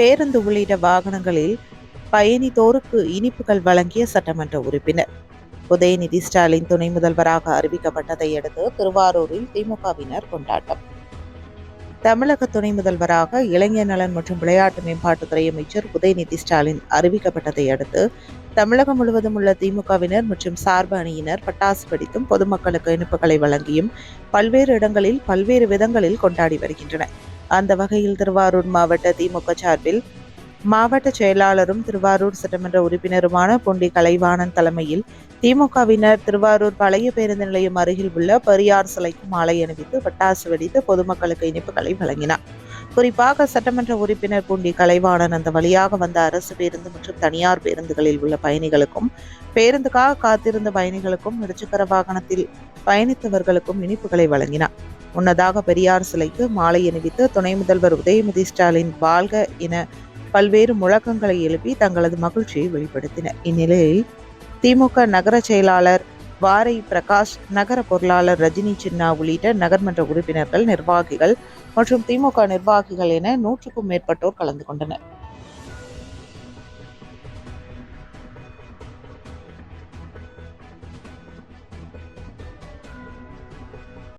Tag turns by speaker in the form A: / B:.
A: பேருந்து உள்ளிட்ட வாகனங்களில் பயணித்தோருக்கு இனிப்புகள் வழங்கிய சட்டமன்ற உறுப்பினர். உதயநிதி ஸ்டாலின் துணை முதல்வராக அறிவிக்கப்பட்டதை அடுத்து திருவாரூரில் திமுகவினர் கொண்டாட்டம். தமிழக துணை முதல்வராக இளைஞர் நலன் மற்றும் விளையாட்டு மேம்பாட்டுத்துறை அமைச்சர் உதயநிதி ஸ்டாலின் அறிவிக்கப்பட்டதை அடுத்து தமிழகம் முழுவதும் உள்ள திமுகவினர் மற்றும் சார்பு அணியினர் பட்டாசு வெடித்தும் பொதுமக்களுக்கு இனிப்புகளை வழங்கியும் பல்வேறு இடங்களில் பல்வேறு விதங்களில் கொண்டாடி வருகின்றனர். அந்த வகையில் திருவாரூர் மாவட்ட திமுக சார்பில் மாவட்ட செயலாளரும் திருவாரூர் சட்டமன்ற உறுப்பினருமான பொண்டி கலைவாணன் தலைமையில் திமுகவினர் திருவாரூர் பழைய பேருந்து நிலையம் அருகில் உள்ள பெரியார் சிலைக்கு மாலை அணிவித்து பட்டாசு வெடித்து பொதுமக்களுக்கு இனிப்புகளை வழங்கினார். குறிப்பாக சட்டமன்ற உறுப்பினர் பூண்டி கலைவாணன் அந்த வழியாக வந்த அரசு பேருந்து மற்றும் தனியார் பேருந்துகளில் உள்ள பயணிகளுக்கும் பேருந்துக்காக காத்திருந்த பயணிகளுக்கும் இருசக்கர வாகனத்தில் பயணித்தவர்களுக்கும் இனிப்புகளை வழங்கினார். முன்னதாக பெரியார் சிலைக்கு மாலை அணிவித்து துணை முதல்வர் உதயநிதி ஸ்டாலின் வாழ்க என பல்வேறு முழக்கங்களை எழுப்பி தங்களது மகிழ்ச்சியை வெளிப்படுத்தினர். இந்நிலையில் திமுக நகர செயலாளர் வாரை பிரகாஷ் நகர பொருளாளர் ரஜினி சின்னா உள்ளிட்ட நகர்மன்ற உறுப்பினர்கள் நிர்வாகிகள் மற்றும் திமுக நிர்வாகிகள் என நூற்றுக்கும் மேற்பட்டோர் கலந்து கொண்டனர்.